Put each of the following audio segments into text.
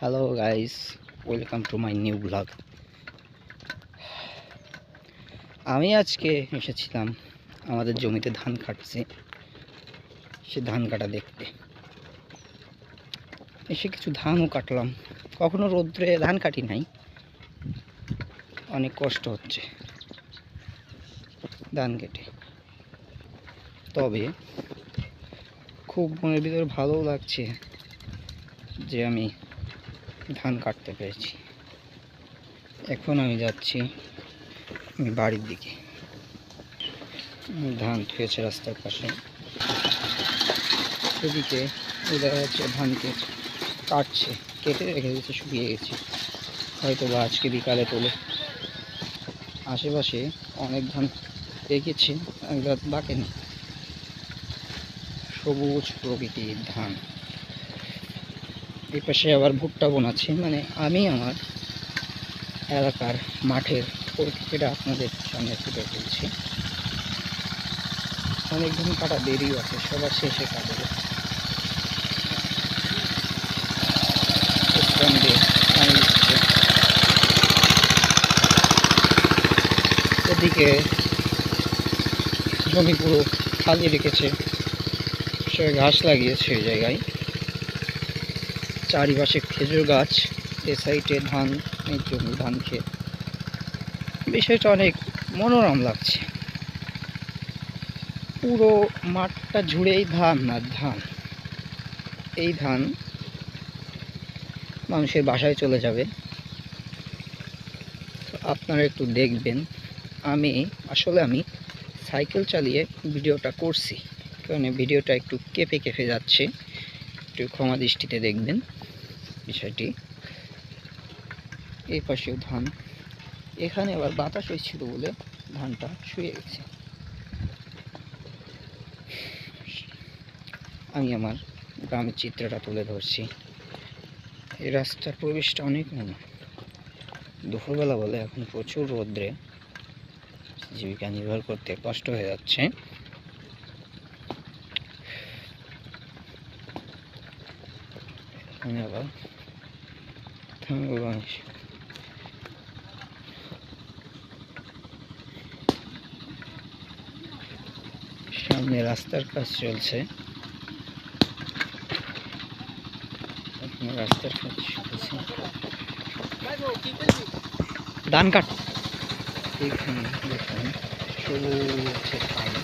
Hello guys welcome to my new blog আমি আজকে এসেছিলাম আমাদের জমিতে ধান কাটছে সে ধান কাটা দেখতে। এসে কিছু ধানও কাটলাম। কখনো রোদ্রে ধান কাটি নাই। অনেক কষ্ট হচ্ছে ধান কেটে। তবে খুব মনের ভিতরে ভালোও লাগছে যে আমি ধান কাটতে পেরেছি। এখন আমি যাচ্ছি আমি বাড়ির দিকে। ধান থুয়েছে রাস্তার পাশে। এদিকে দেখা যাচ্ছে ধানকে কাটছে, কেটে রেখে দিয়েছে, শুকিয়ে গেছে। হয়তো বা আজকে বিকালে তোলে। আশেপাশে অনেক ধান দেখেছি এগুলো বাকেনি সবুজ প্রকৃতির ধান। এই পাশে আবার ভুট্টা বোনাচ্ছে মানে আমি আমার এলাকার মাঠের পরিস্থিতিটা আপনাদের সামনে তুলে অনেক দিন কাটা দেরিও আছে, সবার শেষে কাটবে। এদিকে জমি পুরো খালি রেখেছে, সে ঘাস লাগিয়েছে ওই জায়গায় চারিপাশে খেজুর গাছ, এ সাইডে ধান, এই জমি ধান খেয়ে বিষয়টা অনেক মনোরম লাগছে। পুরো মাঠটা জুড়েই ধান আর ধান। এই ধান মানুষের বাসায় চলে যাবে। আপনারা একটু দেখবেন, আমি, আসলে আমি সাইকেল চালিয়ে ভিডিওটা করছি। কারণ ভিডিওটা একটু কেঁপে কেঁপে যাচ্ছে। একটু ক্ষমা দৃষ্টিতে দেখবেন বিষয়টি। এই পাশেও ধান। এখানে আবার বাতাস হয়েছিল বলে ধানটা শুয়ে গেছে। আমি আমার গ্রামের চিত্রটা তুলে ধরছি। এই রাস্তার পরিবেশটা অনেক মনে দুপুরবেলা বলে এখন প্রচুর রোদ্রে। জীবিকা নির্ভর করতে কষ্ট হয়ে যাচ্ছে। থামবো মানুষ সামনে রাস্তার কাজ চলছে রাস্তার কাজ চলছে ধান কাট এখানে দেখুন সবুজ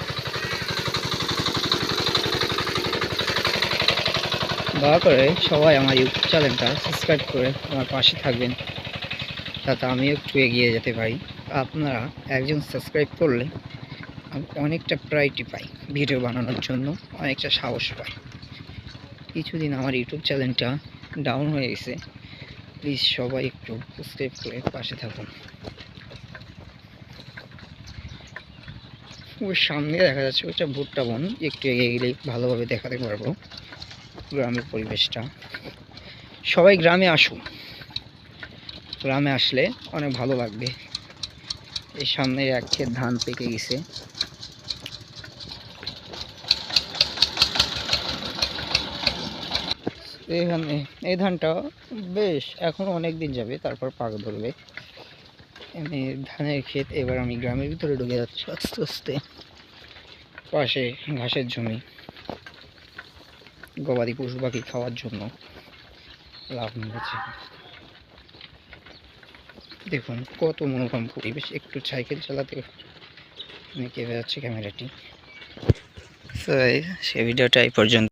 দয়া করে সবাই আমার ইউটিউব চ্যানেলটা সাবস্ক্রাইব করে আমার পাশে থাকবেন যাতে আমিও একটু এগিয়ে যেতে পারি। আপনারা একজন সাবস্ক্রাইব করলে আমি অনেকটা প্রায়োরিটি পাই ভিডিও বানানোর জন্য, অনেকটা সাহস পাই। কিছুদিন আমার ইউটিউব চ্যানেলটা ডাউন হয়ে গেছে প্লিজ সবাই একটু সাবস্ক্রাইব করে পাশে থাকুন। ওর সামনে দেখা যাচ্ছে ওটা ভুট্টা বন, একটু এগিয়ে গেলেই ভালোভাবে দেখাতে পারব। গ্রামের পরিবেশটা। সবাই গ্রামে আসুন। গ্রামে আসলে অনেক ভালো লাগবে। এই সামনে এক ক্ষেত ধান পেকে গেছে। এখানে এই ধানটা বেশ, এখন অনেক দিন যাবে, তারপর পাক ধরবে। এমনি ধানের ক্ষেত, এবার আমি গ্রামের ভিতরে ঢুকে যাচ্ছি আস্তে আস্তে। পাশে ঘাসের জমি। গবাদি পশু পাখি খাওয়ার জন্য লাভ মিলেছে। দেখুন কত মনোরম পরিবেশ। একটু সাইকেল চালাতে নিয়ে কেঁপে যাচ্ছে ক্যামেরাটি। সে ভিডিওটা এই পর্যন্ত।